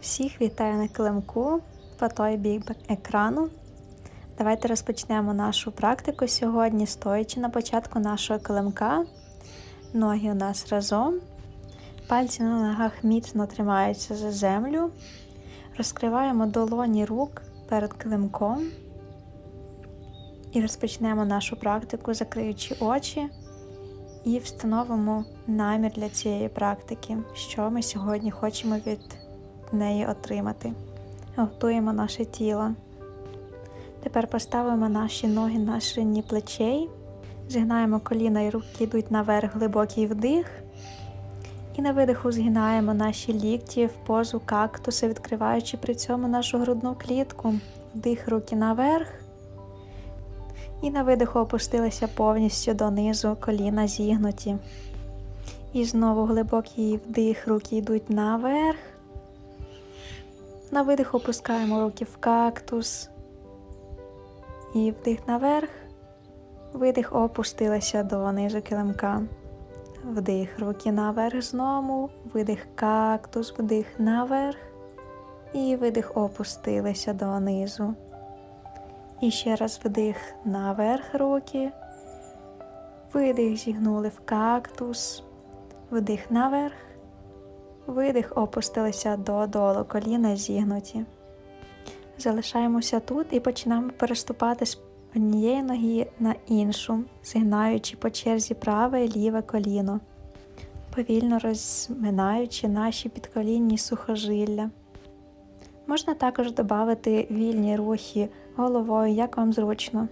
Всіх вітаю на килимку по той бік екрану. Давайте розпочнемо нашу практику сьогодні, стоячи на початку нашого килимка. Ноги у нас разом. Пальці на ногах міцно тримаються за землю. Розкриваємо долоні рук перед килимком. І розпочнемо нашу практику, закриючи очі. І встановимо намір для цієї практики, що ми сьогодні хочемо від неї отримати. Готуємо наше тіло. Тепер поставимо наші ноги на ширині плечей, згинаємо коліна і руки йдуть наверх глибокий вдих. І на видиху згинаємо наші лікті в позу кактуса, відкриваючи при цьому нашу грудну клітку. Вдих руки наверх. І на видиху опустилися повністю донизу, коліна зігнуті. І знову глибокий вдих, руки йдуть наверх. На видих опускаємо руки в кактус. І вдих наверх. Видих опустилися донизу килимка. Вдих, руки наверх знову, видих кактус, вдих наверх. І видих опустилися донизу. І ще раз вдих наверх руки. Видих зігнули в кактус. Вдих наверх. Видих опустилися додолу, коліна зігнуті. Залишаємося тут і починаємо переступати з однієї ноги на іншу, згинаючи по черзі праве і ліве коліно, повільно розминаючи наші підколінні сухожилля. Можна також додати вільні рухи головою, як вам зручно.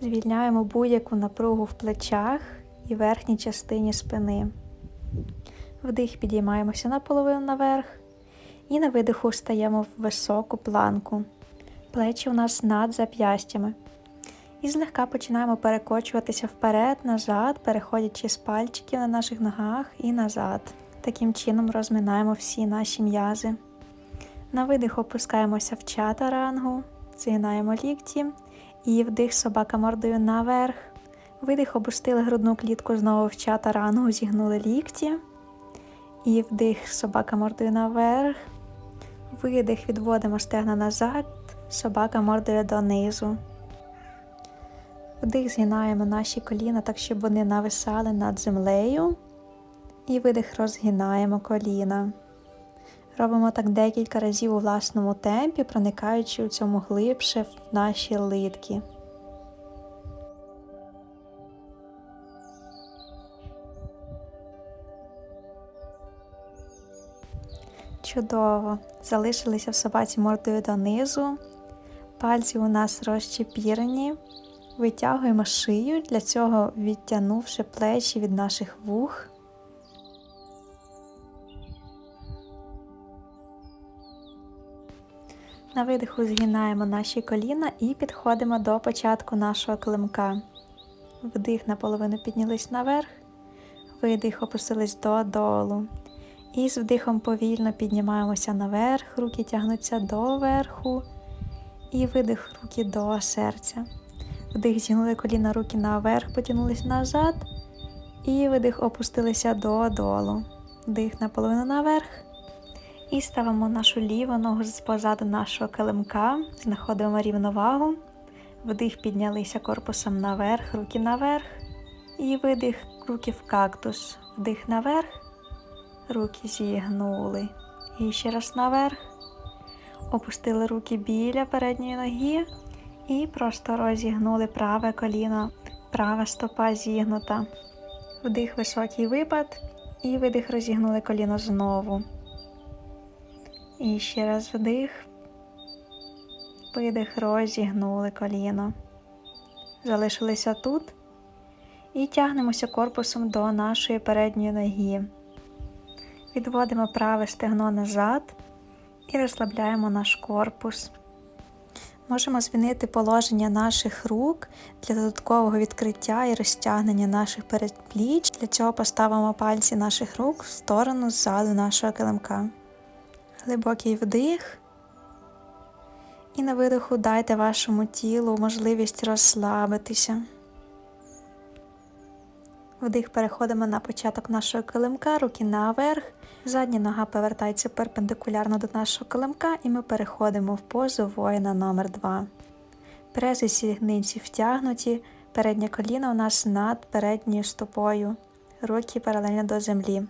Звільняємо будь-яку напругу в плечах і верхній частині спини. Вдих підіймаємося наполовину наверх. І на видиху стаємо в високу планку. Плечі у нас над зап'ястями. І злегка починаємо перекочуватися вперед, назад, переходячи з пальчиків на наших ногах і назад. Таким чином розминаємо всі наші м'язи. На видих опускаємося в чатарангу, згинаємо лікті і вдих собака мордою наверх. Видих опустили грудну клітку знову в чатарангу, зігнули лікті. І вдих собака мордою наверх. Видих, відводимо стегна назад, собака мордою донизу. Вдих згинаємо наші коліна так, щоб вони нависали над землею. І видих розгинаємо коліна. Робимо так декілька разів у власному темпі, проникаючи у цьому глибше в наші литки. Чудово! Залишилися в собаці мордою донизу. Пальці у нас розчепірені. Витягуємо шию, для цього відтягнувши плечі від наших вух. На видиху згинаємо наші коліна і підходимо до початку нашого климка. Вдих наполовину піднялись наверх, видих опустились додолу. І з вдихом повільно піднімаємося наверх, руки тягнуться до верху. І видих руки до серця. Вдих зігнули коліна руки наверх, потягнулись назад. І видих опустилися додолу. Вдих наполовину наверх. І ставимо нашу ліву ногу позаду нашого килимка, знаходимо рівновагу. Вдих піднялися корпусом наверх, руки наверх. І видих руки в кактус. Вдих наверх. Руки зігнули. І ще раз наверх. Опустили руки біля передньої ноги. І просто розігнули праве коліно, права стопа зігнута. Вдих високий випад. І видих розігнули коліно знову. І ще раз вдих. Видих, розігнули коліно. Залишилися тут. І тягнемося корпусом до нашої передньої ноги. Відводимо праве стегно назад і розслабляємо наш корпус. Можемо змінити положення наших рук для додаткового відкриття і розтягнення наших передпліч. Для цього поставимо пальці наших рук в сторону ззаду нашого килимка. Глибокий вдих. І на видиху дайте вашому тілу можливість розслабитися. Вдих переходимо на початок нашого килимка, руки наверх. Задня нога повертається перпендикулярно до нашого килимка, і ми переходимо в позу воїна номер 2 Прези сігниці втягнуті, переднє коліно у нас над передньою стопою, руки паралельно до землі.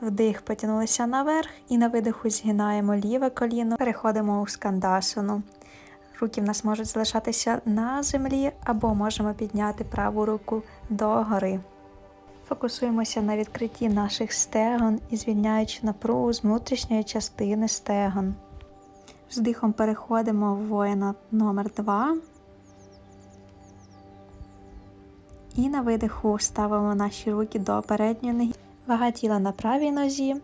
Вдих потягнулися наверх і на видиху згинаємо ліве коліно, переходимо у скандасану. Руки в нас можуть залишатися на землі або можемо підняти праву руку догори. Фокусуємося на відкритті наших стегон і звільняючи напругу з внутрішньої частини стегон. Вздихом переходимо в воїна номер 2 І на видиху ставимо наші руки до передньої ноги, вага тіла на правій нозі.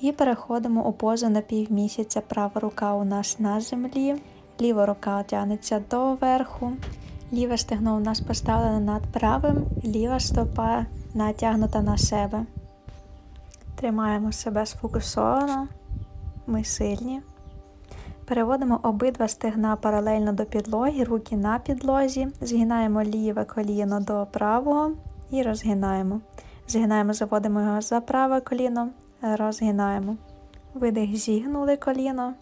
І переходимо у позу на півмісяця. Права рука у нас на землі, ліва рука тягнеться до верху, ліве стегно у нас поставлене над правим, ліва стопа натягнута на себе. Тримаємо себе сфокусовано, ми сильні. Переводимо обидва стегна паралельно до підлоги, руки на підлозі, згинаємо ліве коліно до правого і розгинаємо. Згинаємо, заводимо його за праве коліно, розгинаємо. Видих зігнули коліно,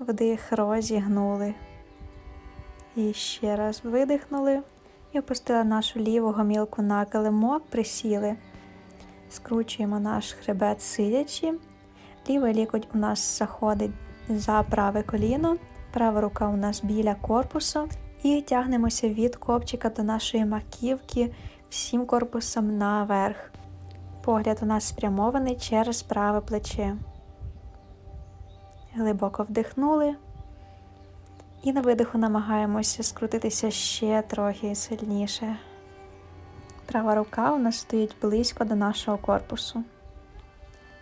вдих розігнули. І ще раз видихнули і опустили нашу ліву гомілку на килимок, присіли. Скручуємо наш хребет сидячи. Лівий лікоть у нас заходить за праве коліно, права рука у нас біля корпусу. І тягнемося від копчика до нашої маківки всім корпусом наверх. Погляд у нас спрямований через праве плече. Глибоко вдихнули. І на видиху намагаємося скрутитися ще трохи сильніше. Права рука у нас стоїть близько до нашого корпусу.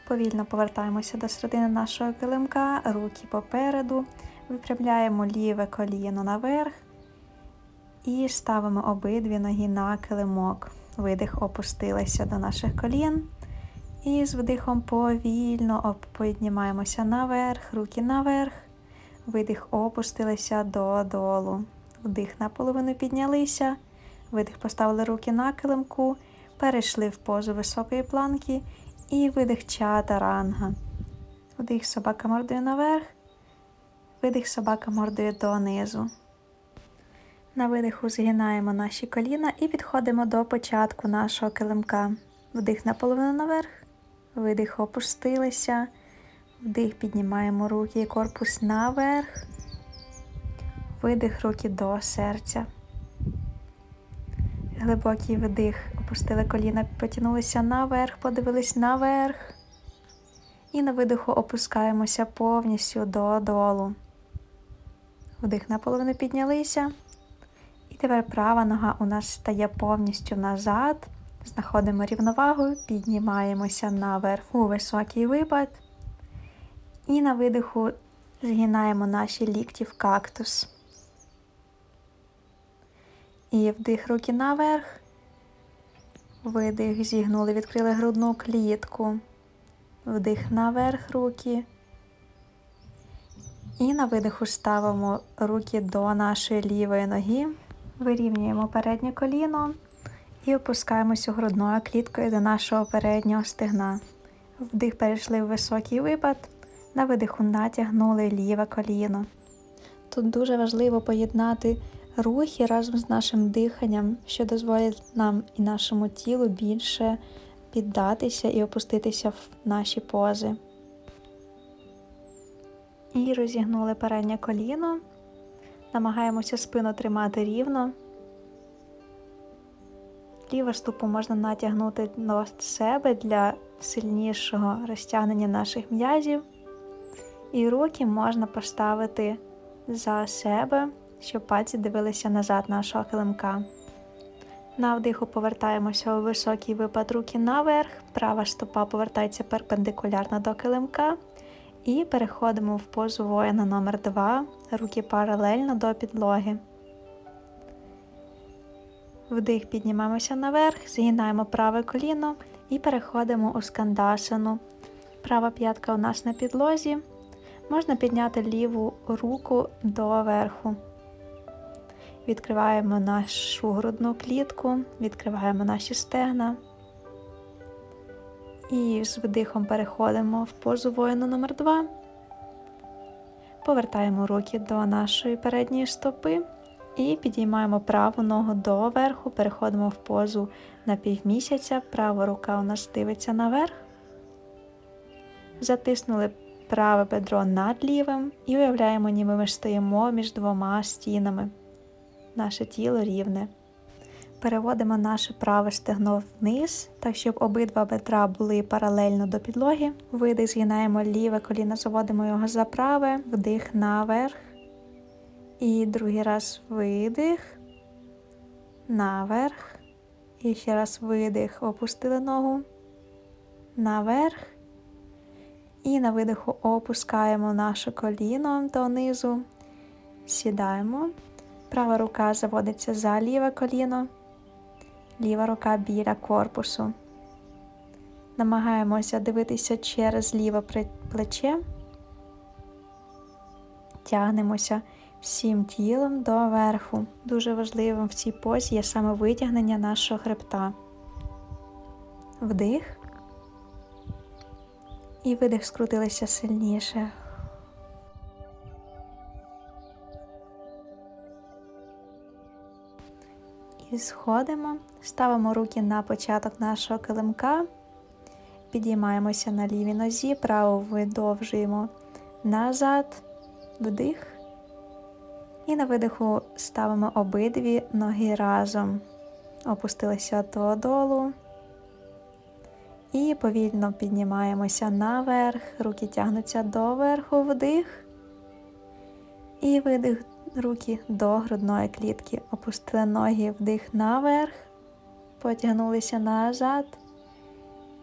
Повільно повертаємося до середини нашого килимка, руки попереду, випрямляємо ліве коліно наверх і ставимо обидві ноги на килимок. Видих опустилися до наших колін. І з вдихом повільно піднімаємося наверх, руки наверх. Видих опустилися додолу. Вдих наполовину піднялися. Видих поставили руки на килимку, перейшли в позу високої планки і видих чатаранга. Вдих собака мордою наверх, видих собака мордою донизу. На видиху згинаємо наші коліна і підходимо до початку нашого килимка. Вдих наполовину наверх, видих опустилися, вдих піднімаємо руки і корпус наверх, видих руки до серця. Глибокий вдих, опустили коліна, потягнулися наверх, подивились наверх. І на видиху опускаємося повністю додолу. Вдих наполовину піднялися. І тепер права нога у нас стає повністю назад. Знаходимо рівновагу, піднімаємося наверх у високий випад. І на видиху згинаємо наші лікті в кактус. І вдих руки наверх. Видих, зігнули, відкрили грудну клітку. Вдих наверх руки. І на видиху ставимо руки до нашої лівої ноги. Вирівнюємо переднє коліно і опускаємося грудною кліткою до нашого переднього стегна. Вдих перейшли в високий випад. На видиху натягнули ліве коліно. Тут дуже важливо поєднати рухи разом з нашим диханням, що дозволять нам і нашому тілу більше піддатися і опуститися в наші пози. І розігнули переднє коліно. Намагаємося спину тримати рівно. Ліву ступу можна натягнути до себе для сильнішого розтягнення наших м'язів. І руки можна поставити за себе щоб пальці дивилися назад нашого килимка. На вдиху повертаємося у високий випад руки наверх, права стопа повертається перпендикулярно до килимка. І переходимо в позу воїна номер 2 руки паралельно до підлоги. Вдих піднімаємося наверх, згинаємо праве коліно і переходимо у скандасану. Права п'ятка у нас на підлозі. Можна підняти ліву руку до верху. Відкриваємо нашу грудну клітку, відкриваємо наші стегна, І з вдихом переходимо в позу воїна номер 2 Повертаємо руки до нашої передньої стопи і підіймаємо праву ногу доверху, переходимо в позу на півмісяця, права рука у нас дивиться наверх. Затиснули праве бедро над лівим і уявляємо, ніби ми стоїмо між двома стінами. Наше тіло рівне. Переводимо наше праве стегно вниз, так щоб обидва бедра були паралельно до підлоги. Видих, згинаємо ліве коліно, заводимо його за праве, вдих наверх. І другий раз видих, наверх. І ще раз видих, опустили ногу наверх. І на видиху опускаємо наше коліно донизу, сідаємо. Права рука заводиться за ліве коліно, ліва рука біля корпусу. Намагаємося дивитися через ліве плече, тягнемося всім тілом до верху. Дуже важливим в цій позі є саме витягнення нашого хребта. Вдих. І видих скрутилися сильніше. І сходимо, ставимо руки на початок нашого килимка, підіймаємося на лівій нозі, праву видовжуємо назад, вдих. І на видиху ставимо обидві ноги разом. Опустилися додолу. І повільно піднімаємося наверх, руки тягнуться доверху, вдих. І видих руки до грудної клітки. Опустили ноги вдих наверх, потягнулися назад.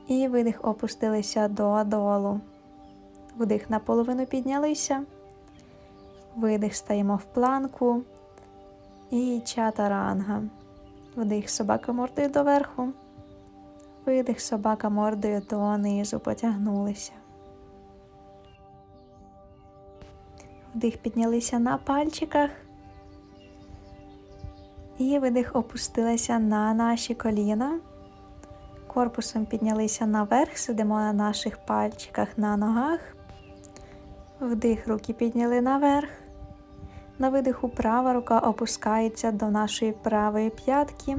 І видих опустилися додолу. Вдих наполовину піднялися. Видих стаємо в планку. І чатаранга. Вдих собака мордою доверху. Видих собака мордою донизу потягнулися. Вдих піднялися на пальчиках. І видих опустилися на наші коліна. Корпусом піднялися наверх, сидимо на наших пальчиках на ногах. Вдих руки підняли наверх. На видиху права рука опускається до нашої правої п'ятки.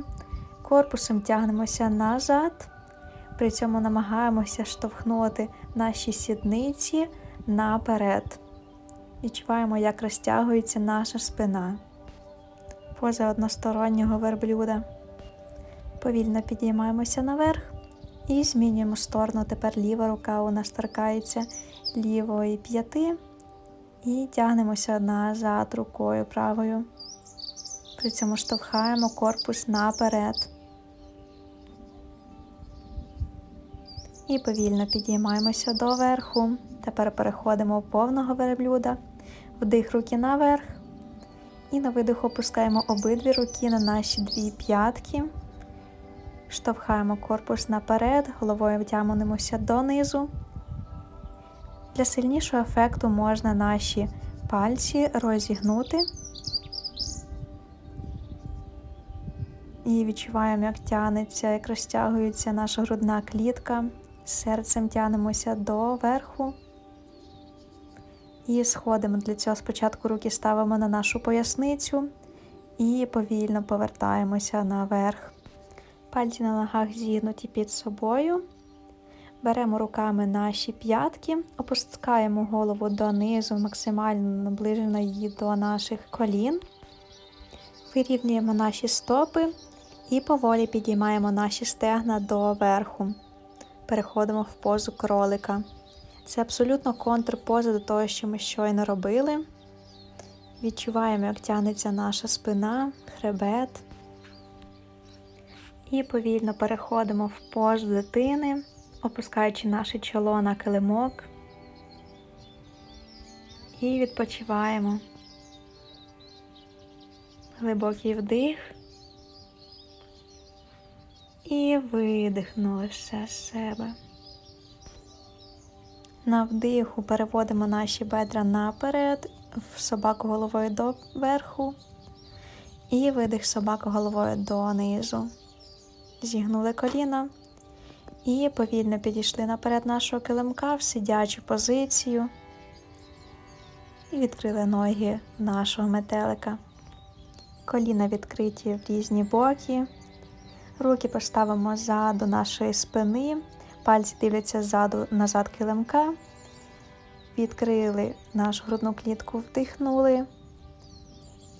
Корпусом тягнемося назад. При цьому намагаємося штовхнути наші сідниці наперед. Відчуваємо, як розтягується наша спина. Поза одностороннього верблюда. Повільно підіймаємося наверх і змінюємо сторону. Тепер ліва рука у нас торкається лівої п'яти. І тягнемося назад рукою правою. При цьому штовхаємо корпус наперед. І повільно підіймаємося доверху. Тепер переходимо в повного верблюда, вдих руки наверх. І на видих опускаємо обидві руки на наші дві п'ятки. Штовхаємо корпус наперед, головою втягнемося донизу. Для сильнішого ефекту можна наші пальці розігнути. І відчуваємо, як тянеться, як розтягується наша грудна клітка. Серцем тянемося до верху. І сходимо. Для цього спочатку руки ставимо на нашу поясницю і повільно повертаємося наверх. Пальці на ногах зігнуті під собою. Беремо руками наші п'ятки, опускаємо голову донизу, максимально наближено її до наших колін. Вирівнюємо наші стопи і поволі підіймаємо наші стегна до верху переходимо в позу кролика. Це абсолютно контрпоза до того, що ми щойно робили. Відчуваємо, як тягнеться наша спина, хребет. І повільно переходимо в позу дитини, опускаючи наше чоло на килимок. І відпочиваємо. Глибокий вдих. І видихнули все з себе. На вдиху переводимо наші бедра наперед, в собаку головою до верху. І видих собаку головою донизу. Зігнули коліна. І повільно підійшли наперед нашого килимка в сидячу позицію і відкрили ноги нашого метелика. Коліна відкриті в різні боки. Руки поставимо ззаду нашої спини, пальці дивляться ззаду назад килимка. Відкрили нашу грудну клітку, вдихнули.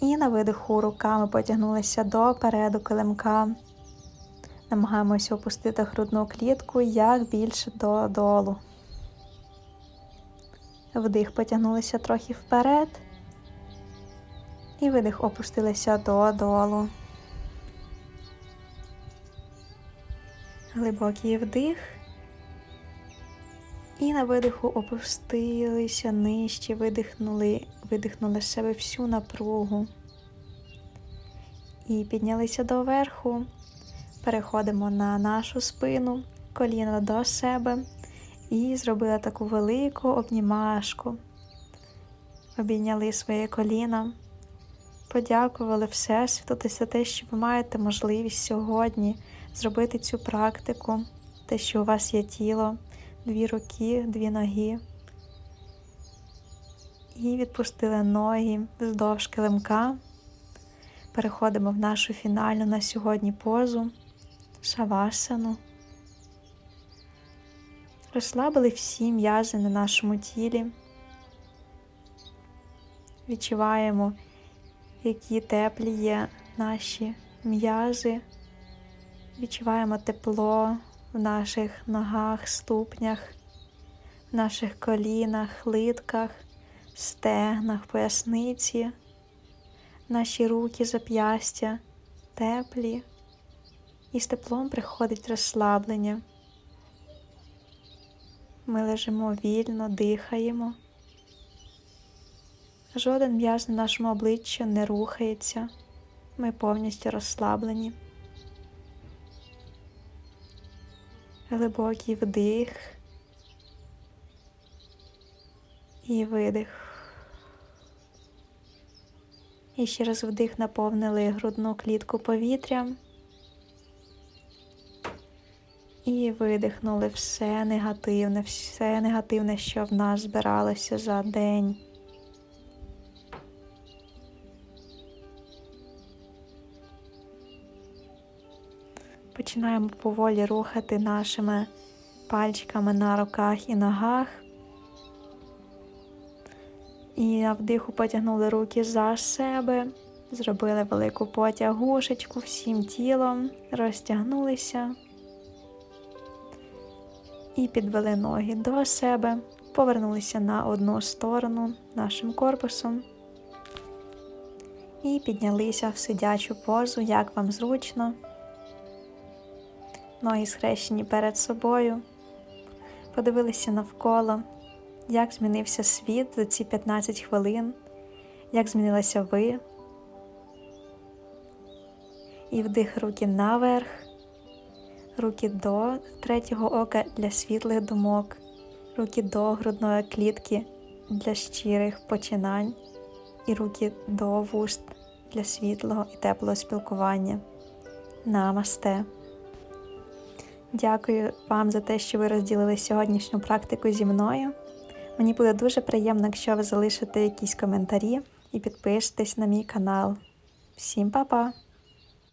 І на видиху руками потягнулися до переду килимка. Намагаємося опустити грудну клітку як більше додолу. Вдих потягнулися трохи вперед. І видих опустилися додолу. Глибокий вдих. І на видиху опустилися нижче, видихнули, видихнули з себе всю напругу. І піднялися доверху. Переходимо на нашу спину, коліна до себе і зробили таку велику обнімашку. Обійняли своє коліна, подякували Всесвіту за те, що ви маєте можливість сьогодні зробити цю практику, те, що у вас є тіло, дві руки, дві ноги. І відпустили ноги вздовж килимка. Переходимо в нашу фінальну на сьогодні позу шавасану. Розслабили всі м'язи на нашому тілі. Відчуваємо, які теплі є наші м'язи. Відчуваємо тепло в наших ногах, ступнях, в наших колінах, литках, стегнах, поясниці, наші руки, зап'ястя теплі, і з теплом приходить розслаблення. Ми лежимо вільно, дихаємо. Жоден м'яз на нашому обличчі не рухається. Ми повністю розслаблені. Глибокий вдих і видих. І ще раз вдих наповнили грудну клітку повітрям. І видихнули все негативне, все негативне, що в нас збиралося за день. Починаємо поволі рухати нашими пальчиками на руках і ногах. І на вдиху потягнули руки за себе, зробили велику потягушечку всім тілом, розтягнулися і підвели ноги до себе, повернулися на одну сторону нашим корпусом і піднялися в сидячу позу, як вам зручно. Ноги схрещені перед собою. Подивилися навколо, як змінився світ за ці 15 хвилин, як змінилися ви. І вдих руки наверх, руки до третього ока для світлих думок, руки до грудної клітки для щирих починань, і руки до вуст для світлого і теплого спілкування. Намасте! Дякую вам за те, що ви розділили сьогоднішню практику зі мною. Мені буде дуже приємно, якщо ви залишите якісь коментарі і підпишетесь на мій канал. Всім па-па!